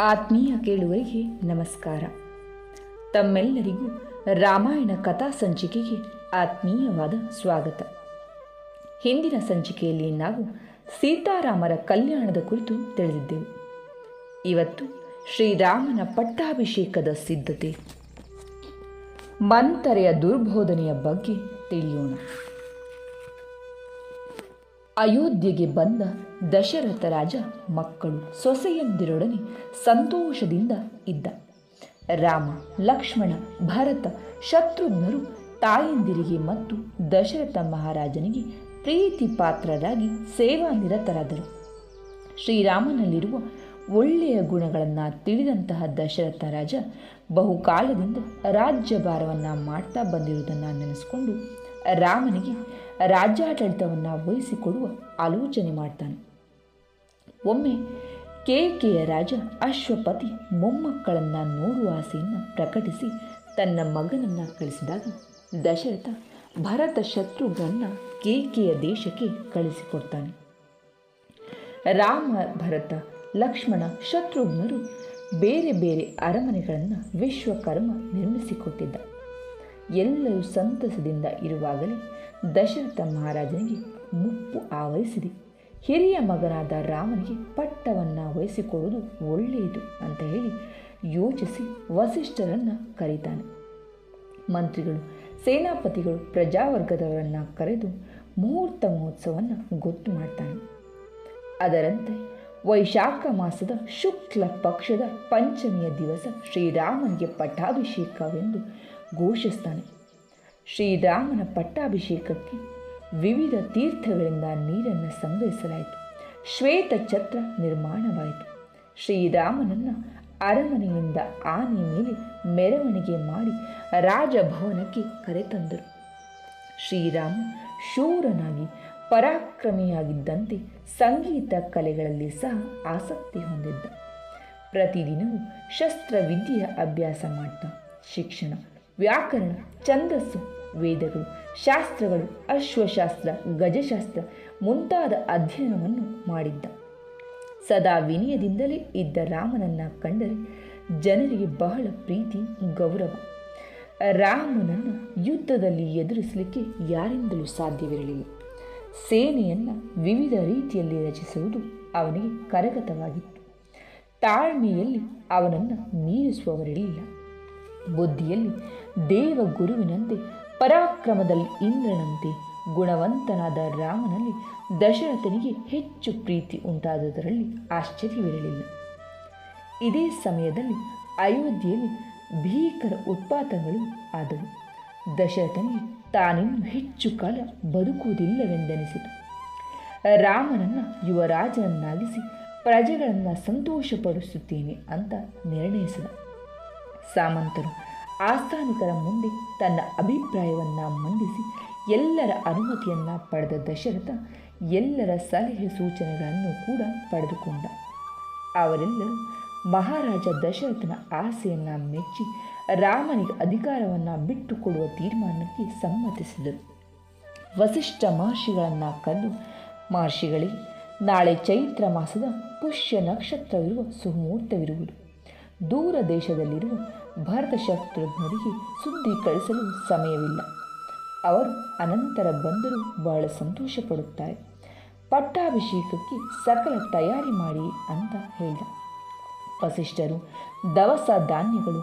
ಆತ್ಮೀಯ ಕೇಳುವರಿಗೆ ನಮಸ್ಕಾರ. ತಮ್ಮೆಲ್ಲರಿಗೂ ರಾಮಾಯಣ ಕಥಾ ಸಂಚಿಕೆಗೆ ಆತ್ಮೀಯವಾದ ಸ್ವಾಗತ. ಹಿಂದಿನ ಸಂಚಿಕೆಯಲ್ಲಿ ನಾವು ಸೀತಾರಾಮರ ಕಲ್ಯಾಣದ ಕುರಿತು ತಿಳಿದಿದ್ದೆವು. ಇವತ್ತು ಶ್ರೀರಾಮನ ಪಟ್ಟಾಭಿಷೇಕದ ಸಿದ್ಧತೆ. ಮಂತರೆಯ ದುರ್ಬೋಧನೆಯ ಬಗ್ಗೆ ತಿಳಿಯೋಣ. ಅಯೋಧ್ಯೆಗೆ ಬಂದ ದಶರಥ ರಾಜ ಮಕ್ಕಳು ಸೊಸೆಯಂದಿರೊಡನೆ ಸಂತೋಷದಿಂದ ಇದ್ದ. ರಾಮ, ಲಕ್ಷ್ಮಣ, ಭರತ, ಶತ್ರುಘ್ನರು ತಾಯಂದಿರಿಗೆ ಮತ್ತು ದಶರಥ ಮಹಾರಾಜನಿಗೆ ಪ್ರೀತಿ ಪಾತ್ರರಾಗಿ ಸೇವಾ ನಿರತರಾದರು. ಶ್ರೀರಾಮನಲ್ಲಿರುವ ಒಳ್ಳೆಯ ಗುಣಗಳನ್ನು ತಿಳಿದಂತಹ ದಶರಥ ರಾಜ ಬಹುಕಾಲದಿಂದ ರಾಜ್ಯಭಾರವನ್ನು ಮಾಡ್ತಾ ಬಂದಿರುವುದನ್ನು ನೆನೆಸ್ಕೊಂಡು ರಾಮನಿಗೆ ರಾಜ್ಯಾಡಳಿತವನ್ನು ವಹಿಸಿಕೊಡುವ ಆಲೋಚನೆ ಮಾಡ್ತಾನೆ. ಒಮ್ಮೆ ಕೇಕೆಯ ರಾಜ ಅಶ್ವಪತಿ ಮೊಮ್ಮಕ್ಕಳನ್ನು ನೋಡುವ ಆಸೆಯನ್ನು ಪ್ರಕಟಿಸಿ ತನ್ನ ಮಗನನ್ನು ಕಳಿಸಿದಾಗ ದಶರಥ ಭರತ ಶತ್ರುಗಳನ್ನ ಕೇಕೆಯ ದೇಶಕ್ಕೆ ಕಳಿಸಿಕೊಡ್ತಾನೆ. ರಾಮ, ಭರತ, ಲಕ್ಷ್ಮಣ, ಶತ್ರುಘ್ನರು ಬೇರೆ ಬೇರೆ ಅರಮನೆಗಳನ್ನು ವಿಶ್ವಕರ್ಮ ನಿರ್ಮಿಸಿಕೊಟ್ಟಿದ್ದ. ಎಲ್ಲರೂ ಸಂತಸದಿಂದ ಇರುವಾಗಲೇ ದಶರಥ ಮಹಾರಾಜನಿಗೆ ಮುಪ್ಪು ಆವರಿಸಿದೆ. ಹಿರಿಯ ಮಗನಾದ ರಾಮನಿಗೆ ಪಟ್ಟವನ್ನು ವಹಿಸಿಕೊಡುವುದು ಒಳ್ಳೆಯದು ಅಂತ ಹೇಳಿ ಯೋಚಿಸಿ ವಸಿಷ್ಠರನ್ನು ಕರೀತಾನೆ. ಮಂತ್ರಿಗಳು, ಸೇನಾಪತಿಗಳು, ಪ್ರಜಾವರ್ಗದವರನ್ನು ಕರೆದು ಮುಹೂರ್ತ ಮಹೋತ್ಸವವನ್ನು ಗೊತ್ತು ಮಾಡ್ತಾನೆ. ಅದರಂತೆ ವೈಶಾಖ ಮಾಸದ ಶುಕ್ಲ ಪಕ್ಷದ ಪಂಚಮಿಯ ದಿವಸ ಶ್ರೀರಾಮನಿಗೆ ಪಟ್ಟಾಭಿಷೇಕವೆಂದು ಘೋಷಿಸ್ತಾನೆ. ಶ್ರೀರಾಮನ ಪಟ್ಟಾಭಿಷೇಕಕ್ಕೆ ವಿವಿಧ ತೀರ್ಥಗಳಿಂದ ನೀರನ್ನು ಸಂಗ್ರಹಿಸಲಾಯಿತು. ಶ್ವೇತ ಛತ್ರ ನಿರ್ಮಾಣವಾಯಿತು. ಶ್ರೀರಾಮನನ್ನು ಅರಮನೆಯಿಂದ ಆನೆ ಮೇಲೆ ಮೆರವಣಿಗೆ ಮಾಡಿ ರಾಜಭವನಕ್ಕೆ ಕರೆತಂದರು. ಶ್ರೀರಾಮ ಶೂರನಾಗಿ ಪರಾಕ್ರಮಿಯಾಗಿದ್ದಂತೆ ಸಂಗೀತ ಕಲೆಗಳಲ್ಲಿ ಸಹ ಆಸಕ್ತಿ ಹೊಂದಿದ್ದ. ಪ್ರತಿದಿನವೂ ಶಸ್ತ್ರವಿದ್ಯೆಯ ಅಭ್ಯಾಸ ಮಾಡ್ತಾ ಶಿಕ್ಷಣ ವ್ಯಾಕರಣ, ಛಂದಸ್ಸು, ವೇದಗಳು, ಶಾಸ್ತ್ರಗಳು, ಅಶ್ವಶಾಸ್ತ್ರ, ಗಜಶಾಸ್ತ್ರ ಮುಂತಾದ ಅಧ್ಯಯನವನ್ನು ಮಾಡಿದ್ದ. ಸದಾ ವಿನಯದಿಂದಲೇ ಇದ್ದ ರಾಮನನ್ನು ಕಂಡರೆ ಜನರಿಗೆ ಬಹಳ ಪ್ರೀತಿ, ಗೌರವ. ರಾಮನನ್ನು ಯುದ್ಧದಲ್ಲಿ ಎದುರಿಸಲಿಕ್ಕೆ ಯಾರಿಂದಲೂ ಸಾಧ್ಯವಿರಲಿಲ್ಲ. ಸೇನೆಯನ್ನು ವಿವಿಧ ರೀತಿಯಲ್ಲಿ ರಚಿಸುವುದು ಅವನಿಗೆ ಕರಗತವಾಗಿತ್ತು. ತಾಳ್ಮೆಯಲ್ಲಿ ಅವನನ್ನು ಮೀರಿಸುವವರಿರಲಿಲ್ಲ. ಬುದ್ಧಿಯಲ್ಲಿ ದೇವ ಗುರುವಿನಂತೆ ಪರಾಕ್ರಮದಲ್ಲಿ ಇಂದ್ರನಂತೆ, ಗುಣವಂತನಾದ ರಾಮನಲ್ಲಿ ದಶರಥನಿಗೆ ಹೆಚ್ಚು ಪ್ರೀತಿ ಉಂಟಾದುದರಲ್ಲಿ ಆಶ್ಚರ್ಯವಿರಲಿಲ್ಲ. ಇದೇ ಸಮಯದಲ್ಲಿ ಅಯೋಧ್ಯೆಯಲ್ಲಿ ಭೀಕರ ಉತ್ಪಾತಗಳು ಆದವು. ದಶರಥನಿಗೆ ತಾನಿನ್ನು ಹೆಚ್ಚು ಕಾಲ ಬದುಕುವುದಿಲ್ಲವೆಂದೆನಿಸಿತು. ರಾಮನನ್ನು ಯುವರಾಜನನ್ನಾಗಿಸಿ ಪ್ರಜೆಗಳನ್ನು ಸಂತೋಷಪಡಿಸುತ್ತೇನೆ ಅಂತ ನಿರ್ಣಯಿಸಿದ. ಸಾಮಂತರು ಆಸ್ಥಾನಿಕರ ಮುಂದೆ ತನ್ನ ಅಭಿಪ್ರಾಯವನ್ನು ಮಂಡಿಸಿ ಎಲ್ಲರ ಅನುಮತಿಯನ್ನು ಪಡೆದ ದಶರಥ ಎಲ್ಲರ ಸಲಹೆ ಸೂಚನೆಗಳನ್ನು ಕೂಡ ಪಡೆದುಕೊಂಡ. ಅವರೆಲ್ಲರೂ ಮಹಾರಾಜ ದಶರಥನ ಆಸೆಯನ್ನು ಮೆಚ್ಚಿ ರಾಮನಿಗೆ ಅಧಿಕಾರವನ್ನು ಬಿಟ್ಟುಕೊಡುವ ತೀರ್ಮಾನಕ್ಕೆ ಸಮ್ಮತಿಸಿದರು. ವಸಿಷ್ಠ ಮಹರ್ಷಿಗಳನ್ನು ಕರೆದು ಮಹರ್ಷಿಗಳಿಗೆ ನಾಳೆ ಚೈತ್ರ ಮಾಸದ ಪುಷ್ಯ ನಕ್ಷತ್ರವಿರುವ ಸುಮುಹೂರ್ತವಿರುವುದು ದೂರ ದೇಶದಲ್ಲಿರುವ ಭರತ ಶತ್ರುಘ್ನರಿಗೆ ಸುದ್ದಿ ಕಳಿಸಲು ಸಮಯವಿಲ್ಲ. ಅವರು ಅನಂತರ ಬಂದರೂ ಬಹಳ ಸಂತೋಷ ಪಡುತ್ತಾರೆ ಪಟ್ಟಾಭಿಷೇಕಕ್ಕೆ ಸಕಲ ತಯಾರಿ ಮಾಡಿ ಅಂತ ಹೇಳಿದ. ವಸಿಷ್ಠರು, ದವಸ ಧಾನ್ಯಗಳು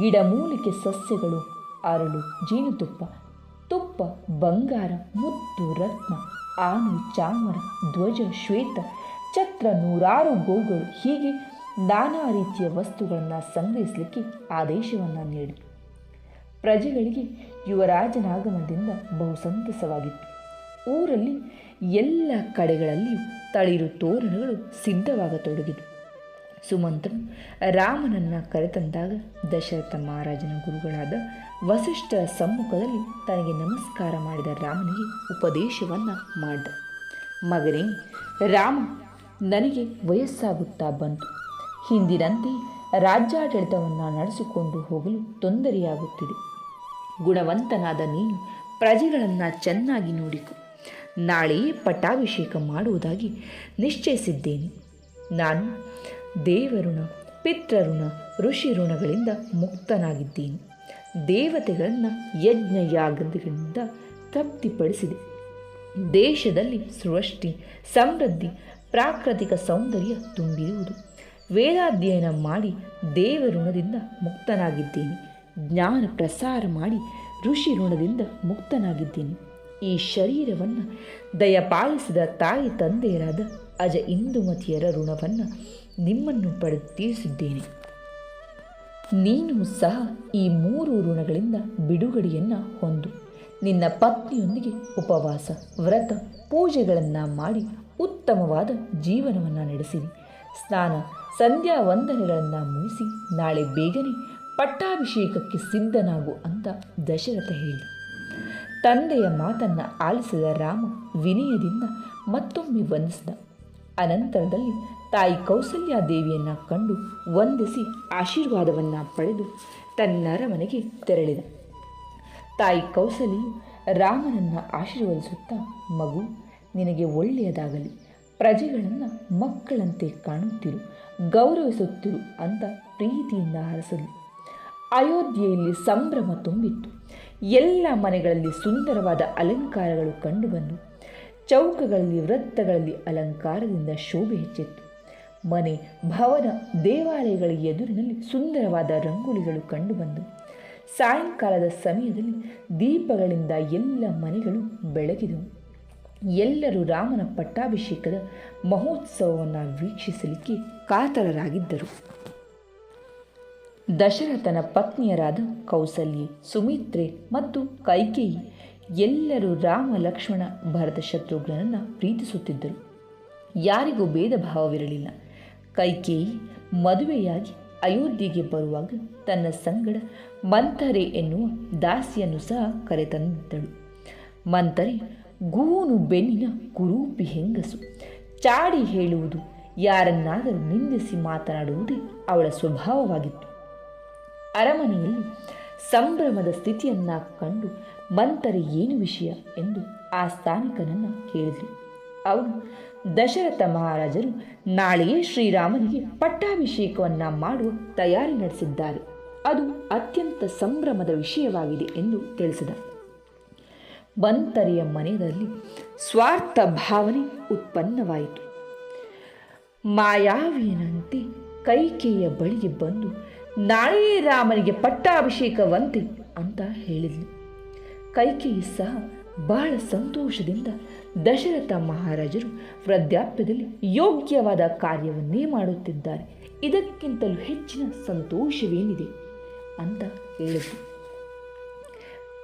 ಗಿಡಮೂಲಿಕೆ ಸಸ್ಯಗಳು, ಅರಳು, ಜೇನುತುಪ್ಪ, ತುಪ್ಪ, ಬಂಗಾರ, ಮುತ್ತು, ರತ್ನ, ಆನು, ಚಾಮರ, ಧ್ವಜ, ಶ್ವೇತ, ಛತ್ರ ನೂರಾರು ಗೋಗಳು ಹೀಗೆ ನಾನಾ ರೀತಿಯ ವಸ್ತುಗಳನ್ನು ಸಂಗ್ರಹಿಸಲಿಕ್ಕೆ ಆದೇಶವನ್ನು ನೀಡಿ. ಪ್ರಜೆಗಳಿಗೆ ಯುವರಾಜನಾಗಮನದಿಂದ ಬಹು ಸಂತಸವಾಗಿತ್ತು. ಊರಲ್ಲಿ ಎಲ್ಲ ಕಡೆಗಳಲ್ಲಿ ತಳಿರು ತೋರಣಗಳು ಸಿದ್ಧವಾಗತೊಡಗಿತು ಸುಮಂತನು ರಾಮನನ್ನು ಕರೆತಂದಾಗ ದಶರಥ ಮಹಾರಾಜನ ಗುರುಗಳಾದ ವಸಿಷ್ಠ ಸಮ್ಮುಖದಲ್ಲಿ ತನಗೆ ನಮಸ್ಕಾರ ಮಾಡಿದ ರಾಮನಿಗೆ ಉಪದೇಶವನ್ನು ಮಾಡಿದ. ಮಗನೇ, ರಾಮ, ನನಗೆ ವಯಸ್ಸಾಗುತ್ತಾ ಬಂತು. ಹಿಂದಿನಂತೆ ರಾಜ್ಯಾಡಳಿತವನ್ನು ನಡೆಸಿಕೊಂಡು ಹೋಗಲು ತೊಂದರೆಯಾಗುತ್ತಿದೆ. ಗುಣವಂತನಾದ ನೀನು ಪ್ರಜೆಗಳನ್ನು ಚೆನ್ನಾಗಿ ನೋಡಿಕೊ. ನಾಳೆಯೇ ಪಟ್ಟಾಭಿಷೇಕ ಮಾಡುವುದಾಗಿ ನಿಶ್ಚಯಿಸಿದ್ದೇನೆ. ನಾನು ದೇವಋಣ, ಪಿತೃಋಣ ಋಷಿ ಋಣಗಳಿಂದ ಮುಕ್ತನಾಗಿದ್ದೇನೆ. ದೇವತೆಗಳನ್ನು ಯಜ್ಞ ಯಾಗಗಳಿಂದ ತೃಪ್ತಿಪಡಿಸಿದೆ. ದೇಶದಲ್ಲಿ ಸೃಷ್ಟಿ, ಸಮೃದ್ಧಿ, ಪ್ರಾಕೃತಿಕ ಸೌಂದರ್ಯ ತುಂಬಿರುವುದು. ವೇದಾಧ್ಯಯನ ಮಾಡಿ ದೇವಋಣದಿಂದ ಮುಕ್ತನಾಗಿದ್ದೇನೆ. ಜ್ಞಾನ ಪ್ರಸಾರ ಮಾಡಿ ಋಷಿ ಋಣದಿಂದ ಮುಕ್ತನಾಗಿದ್ದೇನೆ. ಈ ಶರೀರವನ್ನು ದಯಪಾಲಿಸಿದ ತಾಯಿ ತಂದೆಯರಾದ ಅಜ ಇಂದುಮತಿಯರ ಋಣವನ್ನು ನಿಮ್ಮನ್ನು ಪಡೆದು ತೀರಿಸಿದ್ದೇನೆ. ನೀನು ಸಹ ಈ ಮೂರು ಋಣಗಳಿಂದ ಬಿಡುಗಡೆಯನ್ನು ಹೊಂದು ನಿನ್ನ ಪತ್ನಿಯೊಂದಿಗೆ ಉಪವಾಸ, ವ್ರತ, ಪೂಜೆಗಳನ್ನು ಮಾಡಿ ಉತ್ತಮವಾದ ಜೀವನವನ್ನು ನಡೆಸಿರಿ. ಸ್ನಾನ ಸಂಧ್ಯಾ ವಂದನೆಗಳನ್ನು ಮುಗಿಸಿ ನಾಳೆ ಬೇಗನೆ ಪಟ್ಟಾಭಿಷೇಕಕ್ಕೆ ಸಿದ್ಧನಾಗು ಅಂತ ದಶರಥ ಹೇಳಿ ತಂದೆಯ ಮಾತನ್ನು ಆಲಿಸಿದ ರಾಮ ವಿನಯದಿಂದ ಮತ್ತೊಮ್ಮೆ ವಂದಿಸಿದ. ಅನಂತರದಲ್ಲಿ ತಾಯಿ ಕೌಸಲ್ಯಾದೇವಿಯನ್ನು ಕಂಡು ವಂದಿಸಿ ಆಶೀರ್ವಾದವನ್ನು ಪಡೆದು ತನ್ನರಮನೆಗೆ ತೆರಳಿದ. ತಾಯಿ ಕೌಸಲ್ಯು ರಾಮನನ್ನು ಆಶೀರ್ವದಿಸುತ್ತಾ, ಮಗು, ನಿನಗೆ ಒಳ್ಳೆಯದಾಗಲಿ. ಪ್ರಜೆಗಳನ್ನು ಮಕ್ಕಳಂತೆ ಕಾಣುತ್ತಿರು. ಗೌರವಿಸುತ್ತಿರು ಅಂತ ಪ್ರೀತಿಯಿಂದ ಹರಸಲು ಅಯೋಧ್ಯೆಯಲ್ಲಿ ಸಂಭ್ರಮ ತುಂಬಿತ್ತು. ಎಲ್ಲ ಮನೆಗಳಲ್ಲಿ ಸುಂದರವಾದ ಅಲಂಕಾರಗಳು ಕಂಡುಬಂದು, ಚೌಕಗಳಲ್ಲಿ, ವೃತ್ತಗಳಲ್ಲಿ ಅಲಂಕಾರದಿಂದ ಶೋಭೆ ಹೆಚ್ಚಿತ್ತು. ಮನೆ, ಭವನ, ದೇವಾಲಯಗಳ ಎದುರಿನಲ್ಲಿ ಸುಂದರವಾದ ರಂಗೋಲಿಗಳು ಕಂಡುಬಂದು, ಸಾಯಂಕಾಲದ ಸಮಯದಲ್ಲಿ ದೀಪಗಳಿಂದ ಎಲ್ಲ ಮನೆಗಳು ಬೆಳಗಿದವು. ಎಲ್ಲರೂ ರಾಮನ ಪಟ್ಟಾಭಿಷೇಕದ ಮಹೋತ್ಸವವನ್ನು ವೀಕ್ಷಿಸಲಿಕ್ಕೆ ಕಾತರರಾಗಿದ್ದರು. ದಶರಥನ ಪತ್ನಿಯರಾದ ಕೌಸಲ್ಯೆ, ಸುಮಿತ್ರೆ ಮತ್ತು ಕೈಕೇಯಿ ಎಲ್ಲರೂ ರಾಮ, ಲಕ್ಷ್ಮಣ, ಭರತ ಶತ್ರುಘ್ನನನ್ನು ಪ್ರೀತಿಸುತ್ತಿದ್ದರು. ಯಾರಿಗೂ ಭೇದ ಭಾವವಿರಲಿಲ್ಲ ಕೈಕೇಯಿ ಮದುವೆಯಾಗಿ ಅಯೋಧ್ಯೆಗೆ ಬರುವಾಗ ತನ್ನ ಸಂಗಡ ಮಂಥರೆ ಎನ್ನುವ ದಾಸಿಯನ್ನು ಸಹ ಕರೆತಂದಿದ್ದಳು. ಮಂಥರೆ ಗೂನು ಬೆನ್ನಿನ ಕುರೂಪಿ ಹೆಂಗಸು. ಚಾಡಿ ಹೇಳುವುದು, ಯಾರನ್ನಾದರೂ ನಿಂದಿಸಿ ಮಾತನಾಡುವುದೇ ಅವಳ ಸ್ವಭಾವವಾಗಿತ್ತು. ಅರಮನೆಯಲ್ಲಿ ಸಂಭ್ರಮದ ಸ್ಥಿತಿಯನ್ನ ಕಂಡು ಮಂತರಿ ಏನು ವಿಷಯ ಎಂದು ಆ ಸ್ಥಾನಿಕನನ್ನು ಕೇಳಿದರು ಅವನು, ದಶರಥ ಮಹಾರಾಜರು ನಾಳೆಯೇ ಶ್ರೀರಾಮನಿಗೆ ಪಟ್ಟಾಭಿಷೇಕವನ್ನು ಮಾಡುವ ತಯಾರಿ ನಡೆಸಿದ್ದಾರೆ. ಅದು ಅತ್ಯಂತ ಸಂಭ್ರಮದ ವಿಷಯವಾಗಿದೆ ಎಂದು ತಿಳಿಸಿದ. ಬಂತರೆಯ ಮನೆಯಲ್ಲಿ ಸ್ವಾರ್ಥ ಭಾವನೆ ಉತ್ಪನ್ನವಾಯಿತು. ಮಾಯಾವಿಯನಂತೆ ಕೈಕೇಯ ಬಳಿಗೆ ಬಂದು, ನಾಳೆಯೇ ರಾಮನಿಗೆ ಪಟ್ಟಾಭಿಷೇಕವಂತೆ ಅಂತ ಹೇಳಿದ್ಲು ಕೈಕೇಯಿ ಸಹ ಬಹಳ ಸಂತೋಷದಿಂದ ದಶರಥ ಮಹಾರಾಜರು ವೃದ್ಧಾಪ್ಯದಲ್ಲಿ ಯೋಗ್ಯವಾದ ಕಾರ್ಯವನ್ನೇ ಮಾಡುತ್ತಿದ್ದಾರೆ. ಇದಕ್ಕಿಂತಲೂ ಹೆಚ್ಚಿನ ಸಂತೋಷವೇನಿದೆ ಅಂತ ಹೇಳಿದ್ರು.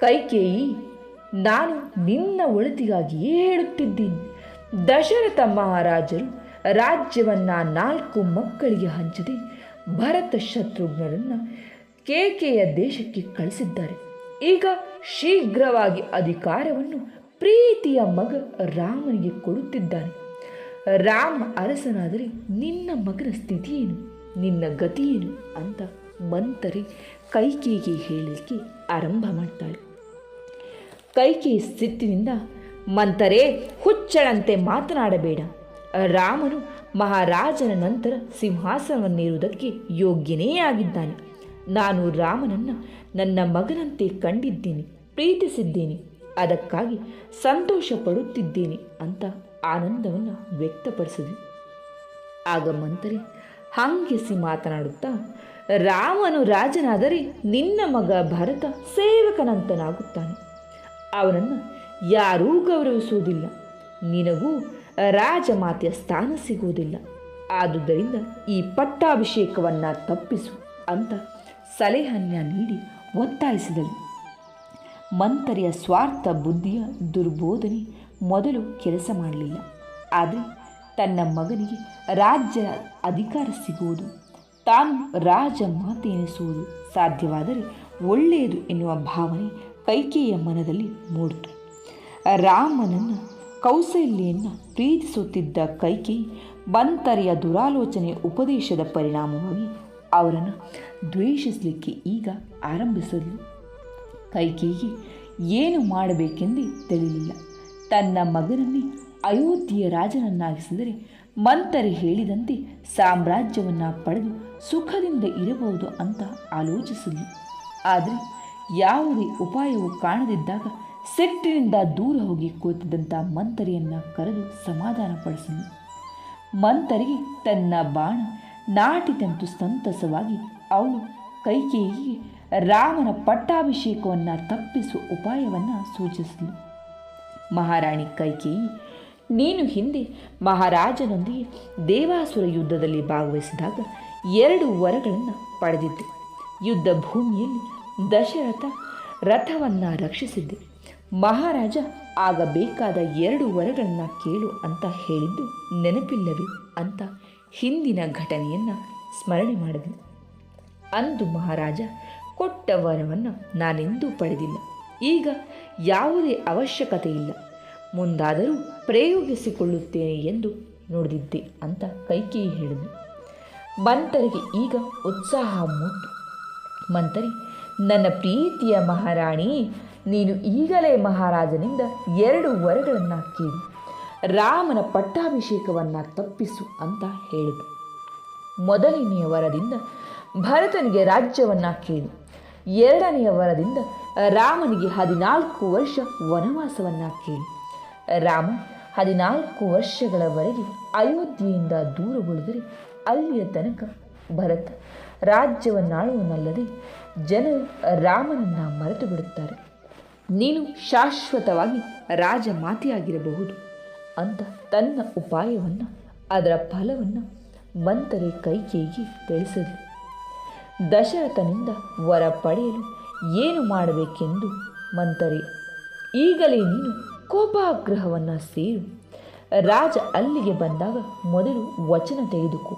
ಕೈಕೇಯಿ ನಾನು ನಿನ್ನ ಒಳಿತಿಗಾಗಿಯೇ ಹೇಳುತ್ತಿದ್ದೀನಿ. ದಶರಥ ಮಹಾರಾಜರು ರಾಜ್ಯವನ್ನ ನಾಲ್ಕು ಮಕ್ಕಳಿಗೆ ಹಂಚದೆ ಭರತ ಶತ್ರುಘ್ನರನ್ನು ಕೇಕೆಯ ದೇಶಕ್ಕೆ ಕಳಿಸಿದ್ದಾರೆ. ಈಗ ಶೀಘ್ರವಾಗಿ ಅಧಿಕಾರವನ್ನು ಪ್ರೀತಿಯ ಮಗ ರಾಮನಿಗೆ ಕೊಡುತ್ತಿದ್ದಾನೆ. ರಾಮ ಅರಸನಾದರೆ ನಿನ್ನ ಮಗನ ಸ್ಥಿತಿ ಏನು? ನಿನ್ನ ಗತಿಯೇನು ಅಂತ ಮಂತರಿ ಕೈಕೇಯಿಗೆ ಹೇಳಲಿಕ್ಕೆ ಆರಂಭ ಮಾಡ್ತಾಳೆ ಕೈಕೇಯಿ ಸಿಟ್ಟಿನಿಂದ ಮಂತರೇ ಹುಚ್ಚಳಂತೆ ಮಾತನಾಡಬೇಡ. ರಾಮನು ಮಹಾರಾಜನ ನಂತರ ಸಿಂಹಾಸನವನ್ನೇರುವುದಕ್ಕೆ ಯೋಗ್ಯನೇ ಆಗಿದ್ದಾನೆ. ನಾನು ರಾಮನನ್ನು ನನ್ನ ಮಗನಂತೆ ಕಂಡಿದ್ದೇನೆ, ಪ್ರೀತಿಸಿದ್ದೇನೆ, ಅದಕ್ಕಾಗಿ ಸಂತೋಷ ಪಡುತ್ತಿದ್ದೇನೆ ಅಂತ ಆನಂದವನ್ನು ವ್ಯಕ್ತಪಡಿಸಿದೆ ಆಗ ಮಂತ್ರಿ ಹಂಗಿಸಿ ಮಾತನಾಡುತ್ತಾ, ರಾಮನು ರಾಜನಾದರೆ ನಿನ್ನ ಮಗ ಭರತ ಸೇವಕನಂತನಾಗುತ್ತಾನೆ. ಅವನನ್ನು ಯಾರೂ ಗೌರವಿಸುವುದಿಲ್ಲ. ನಿನಗೂ ರಾಜಮಾತೆಯ ಸ್ಥಾನ ಸಿಗುವುದಿಲ್ಲ. ಆದುದರಿಂದ ಈ ಪಟ್ಟಾಭಿಷೇಕವನ್ನು ತಪ್ಪಿಸು ಅಂತ ಸಲಹೆಯನ್ನ ನೀಡಿ ಒತ್ತಾಯಿಸಿದಳು. ಮಂತರಿಯ ಸ್ವಾರ್ಥ ಬುದ್ಧಿಯ ದುರ್ಬೋಧನೆ ಮೊದಲು ಕೆಲಸ ಮಾಡಲಿಲ್ಲ. ಆದರೆ ತನ್ನ ಮಗನಿಗೆ ರಾಜ್ಯ ಅಧಿಕಾರ ಸಿಗುವುದು, ತಾನು ರಾಜ ಮಾತೆ ಎನಿಸುವುದು ಸಾಧ್ಯವಾದರೆ ಒಳ್ಳೆಯದು ಎನ್ನುವ ಭಾವನೆ ಕೈಕೇಯಿಯ ಮನದಲ್ಲಿ ಮೂಡಿತು. ರಾಮನನ್ನು ಕೌಸಲ್ಯನ್ನು ಪ್ರೀತಿಸುತ್ತಿದ್ದ ಕೈಕೇಯಿ ಬಂತರಿಯ ದುರಾಲೋಚನೆ ಉಪದೇಶದ ಪರಿಣಾಮವಾಗಿ ಅವರನ್ನು ದ್ವೇಷಿಸಲಿಕ್ಕೆ ಈಗ ಆರಂಭಿಸಲು ಕೈಕೇಯಿಗೆ ಏನು ಮಾಡಬೇಕೆಂದೇ ತಿಳಿಯಲಿಲ್ಲ ತನ್ನ ಮಗನನ್ನೇ ಅಯೋಧ್ಯೆಯ ರಾಜನನ್ನಾಗಿಸಿದರೆ ಮಂತರಿ ಹೇಳಿದಂತೆ ಸಾಮ್ರಾಜ್ಯವನ್ನು ಪಡೆದು ಸುಖದಿಂದ ಇರಬಹುದು ಅಂತ ಆಲೋಚಿಸಲಿ. ಆದರೆ ಯಾವುದೇ ಉಪಾಯವು ಕಾಣದಿದ್ದಾಗ ಸೆಟ್ಟಿನಿಂದ ದೂರ ಹೋಗಿ ಕೂತಿದ್ದಂಥ ಮಂತರಿಯನ್ನು ಕರೆದು ಸಮಾಧಾನಪಡಿಸಲು ಮಂತರಿಗೆ ತನ್ನ ಬಾಣ ನಾಟಿತಂತು ಸಂತಸವಾಗಿ ಅವಳು ಕೈಕೇಯಿಗೆ ರಾಮನ ಪಟ್ಟಾಭಿಷೇಕವನ್ನು ತಪ್ಪಿಸುವ ಉಪಾಯವನ್ನು ಸೂಚಿಸಿದಳು. ಮಹಾರಾಣಿ ಕೈಕೇಯಿ, ನೀನು ಹಿಂದೆ ಮಹಾರಾಜನೊಂದಿಗೆ ದೇವಾಸುರ ಯುದ್ಧದಲ್ಲಿ ಭಾಗವಹಿಸಿದಾಗ ಎರಡು ವರಗಳನ್ನು ಪಡೆದಿದ್ದೆ. ಯುದ್ಧ ಭೂಮಿಯಲ್ಲಿ ದಶರಥ ರಥವನ್ನು ರಕ್ಷಿಸಿದ್ದೆ. ಮಹಾರಾಜ, ಆಗ ಬೇಕಾದ ಎರಡು ವರಗಳನ್ನು ಕೇಳು ಅಂತ ಹೇಳಿದ್ದು ನೆನಪಿಲ್ಲವೇ ಅಂತ ಹಿಂದಿನ ಘಟನೆಯನ್ನು ಸ್ಮರಣೆ ಮಾಡಿದೆ. ಅಂದು ಮಹಾರಾಜ, ಕೊಟ್ಟ ವರವನ್ನು ನಾನೆಂದೂ ಪಡೆದಿಲ್ಲ. ಈಗ ಯಾವುದೇ ಅವಶ್ಯಕತೆ ಇಲ್ಲ. ಮುಂದಾದರೂ ಪ್ರಯೋಗಿಸಿಕೊಳ್ಳುತ್ತೇನೆ ಎಂದು ನುಡಿದಿದ್ದೆ ಅಂತ ಕೈಕೇಯಿ ಹೇಳಿದನು ಮಂತರಿಗೆ ಈಗ ಉತ್ಸಾಹ ಮೂತು ಮಂತರಿ ನನ್ನ ಪ್ರೀತಿಯ ಮಹಾರಾಣಿ, ನೀನು ಈಗಲೇ ಮಹಾರಾಜನಿಂದ ಎರಡು ವರಗಳನ್ನು ಕೇಳಿ ರಾಮನ ಪಟ್ಟಾಭಿಷೇಕವನ್ನು ತಪ್ಪಿಸು ಅಂತ ಹೇಳಿದರು ಮೊದಲನೆಯ ವರದಿಂದ ಭರತನಿಗೆ ರಾಜ್ಯವನ್ನು ಕೇಳಿ ಎರಡನೆಯ ವರದಿಂದ ರಾಮನಿಗೆ ಹದಿನಾಲ್ಕು ವರ್ಷ ವನವಾಸವನ್ನು ಕೇಳಿ ರಾಮ ಹದಿನಾಲ್ಕು ವರ್ಷಗಳವರೆಗೆ ಅಯೋಧ್ಯೆಯಿಂದ ದೂರ ಉಳಿದರೆ ಅಲ್ಲಿಯ ತನಕ ಭರತ ರಾಜ್ಯವನ್ನಾಳುವನಲ್ಲದೆ ಜನರು ರಾಮನನ್ನು ಮರೆತು ಬಿಡುತ್ತಾರೆ. ನೀನು ಶಾಶ್ವತವಾಗಿ ರಾಜ ರಾಜಮಾತೆಯಾಗಿರಬಹುದು ಅಂತ ತನ್ನ ಉಪಾಯವನ್ನು, ಅದರ ಫಲವನ್ನು ಮಂತರೆ ಕೈಕೇಯಿಗೆ ತಿಳಿಸಿದಳು ದಶರಥನಿಂದ ವರ ಪಡೆಯಲು ಏನು ಮಾಡಬೇಕೆಂದು ಮಂತರೆ, ಈಗಲೇ ನೀನು ಕೋಪಾಗ್ರಹವನ್ನು ಸೇರು. ರಾಜ ಅಲ್ಲಿಗೆ ಬಂದಾಗ ಮೊದಲು ವಚನ ತೆಗೆದುಕೋ,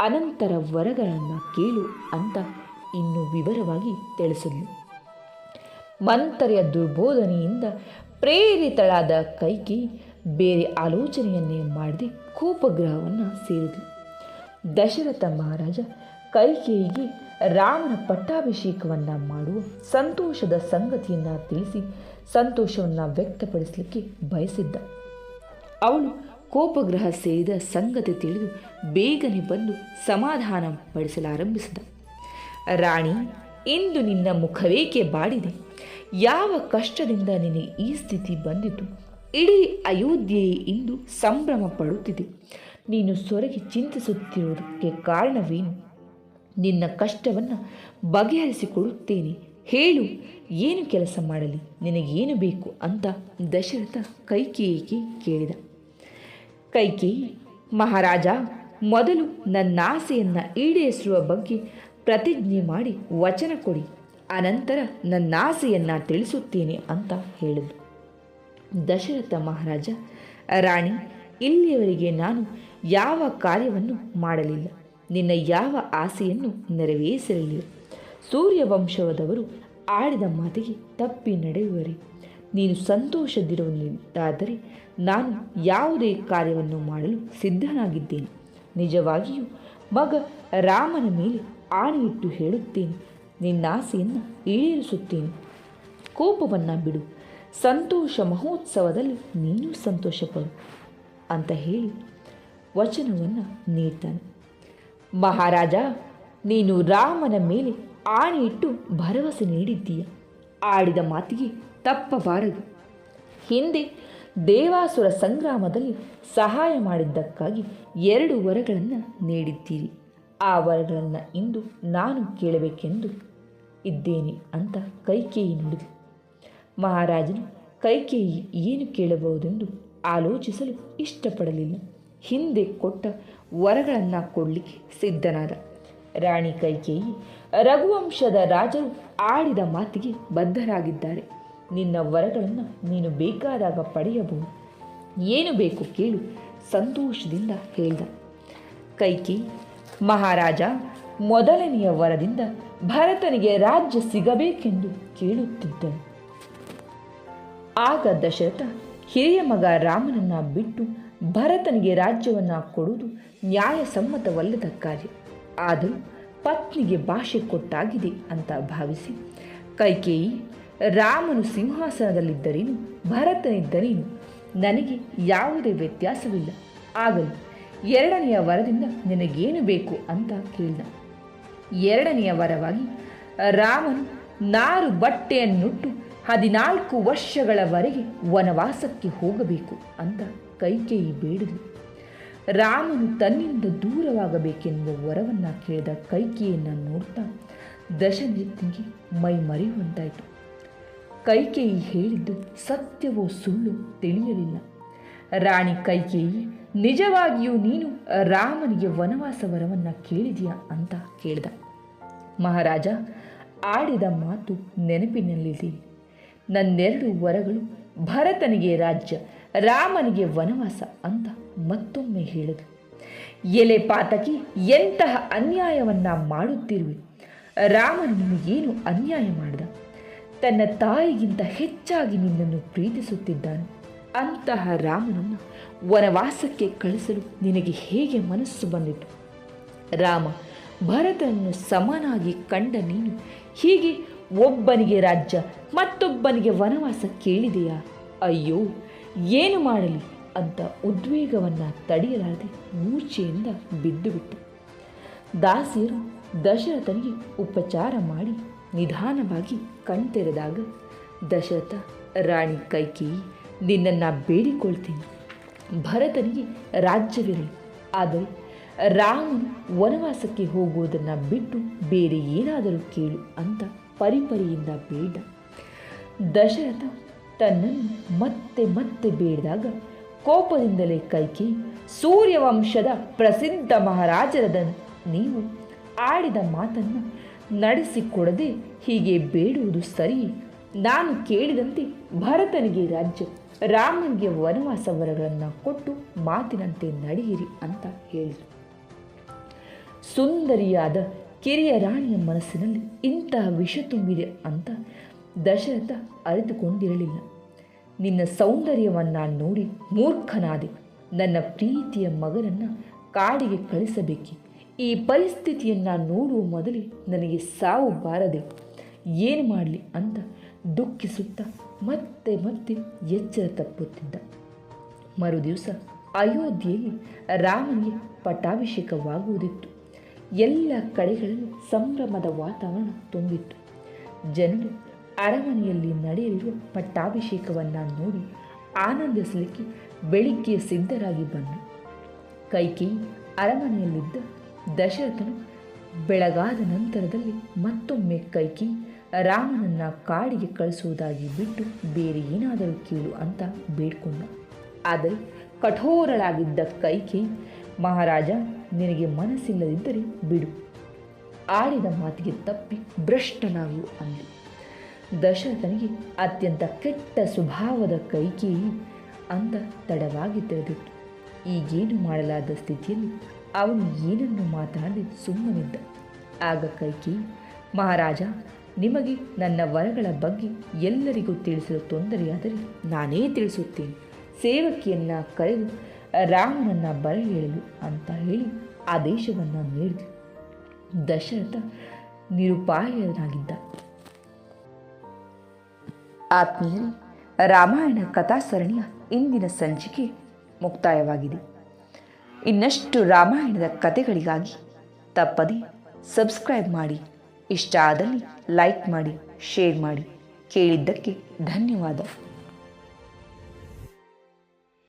ಅನಂತರ ವರಗಳನ್ನು ಕೇಳು ಅಂತ ಇನ್ನು ವಿವರವಾಗಿ ತಿಳಿಸಿದ್ಲು ಮಂತ್ರಿಯ ದುರ್ಬೋಧನೆಯಿಂದ ಪ್ರೇರಿತಳಾದ ಕೈಕಿ ಬೇರೆ ಆಲೋಚನೆಯನ್ನೇ ಮಾಡದೆ ಕೋಪಗ್ರಹವನ್ನು ಸೇರಿದಳು ದಶರಥ ಮಹಾರಾಜ ಕೈಕೇಯಿಗೆ ರಾಮನ ಪಟ್ಟಾಭಿಷೇಕವನ್ನು ಮಾಡುವ ಸಂತೋಷದ ಸಂಗತಿಯನ್ನು ತಿಳಿಸಿ ಸಂತೋಷವನ್ನು ವ್ಯಕ್ತಪಡಿಸಲಿಕ್ಕೆ ಬಯಸಿದ್ದ. ಅವಳು ಕೋಪಗ್ರಹ ಸೇರಿದ ಸಂಗತಿ ತಿಳಿದು ಬೇಗನೆ ಬಂದು ಸಮಾಧಾನ ಪಡಿಸಲಾರಂಭಿಸಿದ. ರಾಣಿ, ಇಂದು ನಿನ್ನ ಮುಖವೇಕೆ ಬಾಡಿದೆ? ಯಾವ ಕಷ್ಟದಿಂದ ನಿನಗೆ ಈ ಸ್ಥಿತಿ ಬಂದಿತು? ಇಡೀ ಅಯೋಧ್ಯೆಯೇ ಇಂದು ಸಂಭ್ರಮ ಪಡುತ್ತಿದೆ ನೀನು ಸೊರಗಿ ಚಿಂತಿಸುತ್ತಿರುವುದಕ್ಕೆ ಕಾರಣವೇನು? ನಿನ್ನ ಕಷ್ಟವನ್ನು ಬಗೆಹರಿಸಿಕೊಡುತ್ತೇನೆ ಹೇಳು, ಏನು ಕೆಲಸ ಮಾಡಲಿ? ನಿನಗೇನು ಬೇಕು ಅಂತ ದಶರಥ ಕೈಕೇಯಿಗೆ ಕೇಳಿದ. ಕೈಕೇಯಿ, ಮಹಾರಾಜ, ಮೊದಲು ನನ್ನ ಆಸೆಯನ್ನು ಈಡೇರಿಸುವ ಬಗ್ಗೆ ಪ್ರತಿಜ್ಞೆ ಮಾಡಿ ವಚನ ಕೊಡಿ. ಅನಂತರ ನನ್ನ ಆಸೆಯನ್ನು ತಿಳಿಸುತ್ತೇನೆ ಅಂತ ಹೇಳಿದರು. ದಶರಥ ಮಹಾರಾಜ, ರಾಣಿ, ಇಲ್ಲಿಯವರೆಗೆ ನಾನು ಯಾವ ಕಾರ್ಯವನ್ನು ಮಾಡಲಿಲ್ಲ. ನಿನ್ನ ಯಾವ ಆಸೆಯನ್ನು ನೆರವೇರಿಸಲಿಲ್ಲ. ಸೂರ್ಯವಂಶದವರು ಆಡಿದ ಮಾತಿಗೆ ತಪ್ಪಿ ನಡೆಯುವರೆ. ನೀನು ಸಂತೋಷದಿರುವುದಾದರೆ ನಾನು ಯಾವುದೇ ಕಾರ್ಯವನ್ನು ಮಾಡಲು ಸಿದ್ಧನಾಗಿದ್ದೇನೆ. ನಿಜವಾಗಿಯೂ ಮಗ ರಾಮನ ಮೇಲೆ ಆಣೆಯಿಟ್ಟು ಹೇಳುತ್ತೇನೆ. ನಿನ್ನ ಆಸೆಯನ್ನು ಈಡೇರಿಸುತ್ತೇನೆ. ಕೋಪವನ್ನು ಬಿಡು. ಸಂತೋಷ ಮಹೋತ್ಸವದಲ್ಲಿ ನೀನು ಸಂತೋಷಪಡು ಅಂತ ಹೇಳಿ ವಚನವನ್ನು ನೀಡ್ತಾನೆ. ಮಹಾರಾಜ, ನೀನು ರಾಮನ ಮೇಲೆ ಆಣೆಯಿಟ್ಟು ಭರವಸೆ ನೀಡಿದ್ದೀಯ. ಆಡಿದ ಮಾತಿಗೆ ತಪ್ಪಬಾರದು. ಹಿಂದೆ ದೇವಾಸುರ ಸಂಗ್ರಾಮದಲ್ಲಿ ಸಹಾಯ ಮಾಡಿದ್ದಕ್ಕಾಗಿ ಎರಡು ವರಗಳನ್ನು ನೀಡಿದ್ದೀರಿ. ಆ ವರಗಳನ್ನು ಇಂದು ನಾನು ಕೇಳಬೇಕೆಂದು ಇದ್ದೇನೆ ಅಂತ ಕೈಕೇಯಿ ನುಡಿದು. ಮಹಾರಾಜನು ಕೈಕೇಯಿ ಏನು ಕೇಳಬಹುದೆಂದು ಆಲೋಚಿಸಲು ಇಷ್ಟಪಡಲಿಲ್ಲ. ಹಿಂದೆ ಕೊಟ್ಟ ವರಗಳನ್ನು ಕೊಡಲಿಕ್ಕೆ ಸಿದ್ಧನಾದ ರಾಣಿ ಕೈಕೇಯಿ ರಘುವಂಶದ ರಾಜರು ಆಡಿದ ಮಾತಿಗೆ ಬದ್ಧರಾಗಿದ್ದಾರೆ. ನಿನ್ನ ವರಗಳನ್ನು ನೀನು ಬೇಕಾದಾಗ ಪಡೆಯಬಹುದು. ಏನು ಬೇಕು ಕೇಳು, ಸಂತೋಷದಿಂದ ಹೇಳ್ದ. ಕೈಕೇಯಿ ಮಹಾರಾಜ, ಮೊದಲನೆಯ ವರದಿಂದ ಭರತನಿಗೆ ರಾಜ್ಯ ಸಿಗಬೇಕೆಂದು ಕೇಳುತ್ತಿದ್ದನು ಆಗ ದಶರಥ ಹಿರಿಯ ಮಗ ರಾಮನನ್ನ ಬಿಟ್ಟು ಭರತನಿಗೆ ರಾಜ್ಯವನ್ನು ಕೊಡುವುದು ನ್ಯಾಯಸಮ್ಮತವಲ್ಲದ ಕಾರ್ಯ. ಆದರೂ ಪತ್ನಿಗೆ ಭಾಷೆ ಕೊಟ್ಟಾಗಿದೆ ಅಂತ ಭಾವಿಸಿ, ಕೈಕೇಯಿ, ರಾಮನು ಸಿಂಹಾಸನದಲ್ಲಿದ್ದರೇನು ಭರತನಿದ್ದರೇನು, ನನಗೆ ಯಾವುದೇ ವ್ಯತ್ಯಾಸವಿಲ್ಲ. ಆಗಲಿ. ಎರಡನೆಯ ವರದಿಂದ ನಿನಗೇನು ಬೇಕು ಅಂತ ಕೇಳಿದ. ಎರಡನೆಯ ವರವಾಗಿ, ರಾಮನು ನಾರು ಬಟ್ಟೆಯನ್ನುಟ್ಟು ಹದಿನಾಲ್ಕು ವರ್ಷಗಳವರೆಗೆ ವನವಾಸಕ್ಕೆ ಹೋಗಬೇಕು ಅಂತ ಕೈಕೇಯಿ ಬೇಡಿದಳು ರಾಮನು ತನ್ನಿಂದ ದೂರವಾಗಬೇಕೆಂಬ ವರವನ್ನು ಕೇಳಿದ ಕೈಕೇಯನ್ನು ನೋಡ್ತಾ ದಶರಥನಿಗೆ ಮೈ ಮರೆಯುವಂತಾಯಿತು. ಕೈಕೇಯಿ ಹೇಳಿದ್ದು ಸತ್ಯವೋ ಸುಳ್ಳು ತಿಳಿಯಲಿಲ್ಲ. ರಾಣಿ ಕೈಕೇಯಿ, ನಿಜವಾಗಿಯೂ ನೀನು ರಾಮನಿಗೆ ವನವಾಸ ವರವನ್ನು ಕೇಳಿದೀಯಾ ಅಂತ ಕೇಳಿದ. ಮಹಾರಾಜ, ಆಡಿದ ಮಾತು ನೆನಪಿನಲ್ಲಿದೆ. ನನ್ನೆರಡು ವರಗಳು ಭರತನಿಗೆ ರಾಜ್ಯ, ರಾಮನಿಗೆ ವನವಾಸ ಅಂತ ಮತ್ತೊಮ್ಮೆ ಹೇಳಿದ. ಎಲೆ ಪಾತಕಿ, ಎಂತಹ ಅನ್ಯಾಯವನ್ನ ಮಾಡುತ್ತಿರುವೆ? ರಾಮನು ಏನು ಅನ್ಯಾಯ ಮಾಡಿದ? ತನ್ನ ತಾಯಿಗಿಂತ ಹೆಚ್ಚಾಗಿ ನಿನ್ನನ್ನು ಪ್ರೀತಿಸುತ್ತಿದ್ದಾನೆ. ಅಂತಹ ರಾಮನನ್ನು ವನವಾಸಕ್ಕೆ ಕಳಿಸಲು ನಿನಗೆ ಹೇಗೆ ಮನಸ್ಸು ಬಂದಿತು? ರಾಮ, ಭರತನನ್ನು ಸಮನಾಗಿ ಕಂಡ ನೀನು ಹೀಗೆ ಒಬ್ಬನಿಗೆ ರಾಜ್ಯ, ಮತ್ತೊಬ್ಬನಿಗೆ ವನವಾಸ ಕೇಳಿದೆಯಾ? ಅಯ್ಯೋ, ಏನು ಮಾಡಲಿ ಅಂತ ಉದ್ವೇಗವನ್ನು ತಡೆಯಲಾರದೆ ಮೂರ್ಛೆಯಿಂದ ಬಿದ್ದುಬಿಟ್ಟು. ದಾಸಿಯರು ದಶರಥನಿಗೆ ಉಪಚಾರ ಮಾಡಿ ನಿಧಾನವಾಗಿ ಕಣ್ತೆರೆದಾಗ ದಶರಥ, ರಾಣಿ ಕೈಕೇಯಿ ನಿನ್ನನ್ನು ಬೇಡಿಕೊಳ್ತೀನಿ. ಭರತನಿಗೆ ರಾಜ್ಯವಿರಲಿ. ಆದರೆ ರಾಮನು ವನವಾಸಕ್ಕೆ ಹೋಗುವುದನ್ನು ಬಿಟ್ಟು ಬೇರೆ ಏನಾದರೂ ಕೇಳು ಅಂತ ಪರಿಪರಿಯಿಂದ ಬೇಡ. ದಶರಥ ತನ್ನನ್ನು ಮತ್ತೆ ಮತ್ತೆ ಬೇಡಿದಾಗ ಕೋಪದಿಂದಲೇ ಕೈಕಿ, ಸೂರ್ಯವಂಶದ ಪ್ರಸಿದ್ಧ ಮಹಾರಾಜರದ ನೀವು ಆಡಿದ ಮಾತನ್ನು ನಡೆಸಿಕೊಡದೆ ಹೀಗೆ ಬೇಡುವುದು ಸರಿ ನಾನು ಕೇಳಿದಂತೆ ಭರತನಿಗೆ ರಾಜ್ಯ ರಾಮನಿಗೆ ವನವಾಸ ವರಗಳನ್ನು ಕೊಟ್ಟು ಮಾತಿನಂತೆ ನಡೆಯಿರಿ ಅಂತ ಹೇಳಿದರು. ಸುಂದರಿಯಾದ ಕಿರಿಯ ರಾಣಿಯ ಮನಸ್ಸಿನಲ್ಲಿ ಇಂತಹ ವಿಷ ತುಂಬಿದೆ ಅಂತ ದಶರಥ ಅರಿತುಕೊಂಡಿರಲಿಲ್ಲ. ನಿನ್ನ ಸೌಂದರ್ಯವನ್ನು ನೋಡಿ ಮೂರ್ಖನಾದೆ, ನನ್ನ ಪ್ರೀತಿಯ ಮಗನನ್ನು ಕಾಡಿಗೆ ಕಳಿಸಬೇಕಿ. ಈ ಪರಿಸ್ಥಿತಿಯನ್ನು ನೋಡುವ ಮೊದಲೇ ನನಗೆ ಸಾವು ಬಾರದೆ ಏನು ಮಾಡಲಿ ಅಂತ ದುಃಖಿಸುತ್ತಾ ಮತ್ತೆ ಮತ್ತೆ ಎಚ್ಚರ ತಪ್ಪುತ್ತಿದ್ದ. ಮರುದಿವಸ ಅಯೋಧ್ಯೆಯಲ್ಲಿ ರಾಮನಿಗೆ ಪಟ್ಟಾಭಿಷೇಕವಾಗುವುದಿತ್ತು. ಎಲ್ಲ ಕಡೆಗಳಲ್ಲಿ ಸಂಭ್ರಮದ ವಾತಾವರಣ ತುಂಬಿತ್ತು. ಜನರು ಅರಮನೆಯಲ್ಲಿ ನಡೆಯಲಿರುವ ಪಟ್ಟಾಭಿಷೇಕವನ್ನು ನೋಡಿ ಆನಂದಿಸಲಿಕ್ಕೆ ಬೆಳಿಗ್ಗೆ ಸಿದ್ಧರಾಗಿ ಬಂದರು ಕೈಕೇಯಿ ಅರಮನೆಯಲ್ಲಿದ್ದ ದಶರಥನು ಬೆಳಗಾದ ನಂತರದಲ್ಲಿ ಮತ್ತೊಮ್ಮೆ ಕೈಕೇಯಿ ರಾಮನನ್ನ ಕಾಡಿಗೆ ಕಳಿಸುವುದಾಗಿ ಬಿಟ್ಟು ಬೇರೆ ಏನಾದರೂ ಕೇಳು ಅಂತ ಬೇಡ್ಕೊಂಡ. ಆದರೆ ಕಠೋರಳಾಗಿದ್ದ ಕೈಕಿ, ಮಹಾರಾಜ, ನಿನಗೆ ಮನಸ್ಸಿಲ್ಲದಿದ್ದರೆ ಬಿಡು. ಆಡಿದ ಮಾತಿಗೆ ತಪ್ಪಿ ಭ್ರಷ್ಟನಾಗು, ಅಂದು. ದಶರಥನಿಗೆ ಅತ್ಯಂತ ಕೆಟ್ಟ ಸ್ವಭಾವದ ಕೈಕಿ ಅಂತ ತಡವಾಗಿ ತಿಳಿದಿತ್ತು. ಈಗೇನು ಮಾಡಲಾದ ಸ್ಥಿತಿಯಲ್ಲಿ ಅವನು ಏನನ್ನು ಮಾತನಾಡಿ ಸುಮ್ಮನಿದ್ದ. ಆಗ ಕೈಕಿ, ಮಹಾರಾಜ ನಿಮಗೆ ನನ್ನ ವರಗಳ ಬಗ್ಗೆ ಎಲ್ಲರಿಗೂ ತಿಳಿಸಲು ತೊಂದರೆಯಾದರೆ ನಾನೇ ತಿಳಿಸುತ್ತೇನೆ. ಸೇವಕಿಯನ್ನು ಕರೆದು ರಾಮನನ್ನು ಬರ ಹೇಳಲು ಅಂತ ಹೇಳಿ ಆದೇಶವನ್ನು ನೀಡಿದ. ದಶರಥ ನಿರುಪಾಯನಾಗಿದ್ದ ಆತ್ಮೀಯರೇ, ರಾಮಾಯಣ ಕಥಾ ಸರಣಿಯ ಇಂದಿನ ಸಂಚಿಕೆ ಮುಕ್ತಾಯವಾಗಿದೆ. ಇನ್ನಷ್ಟು ರಾಮಾಯಣದ ಕಥೆಗಳಿಗಾಗಿ ತಪ್ಪದೆ ಸಬ್ಸ್ಕ್ರೈಬ್ ಮಾಡಿ. ಇಷ್ಟ ಆದಲ್ಲಿ ಲೈಕ್ ಮಾಡಿ ಶೇರ್ ಮಾಡಿ. ಕೇಳಿದ್ದಕ್ಕೆ ಧನ್ಯವಾದ.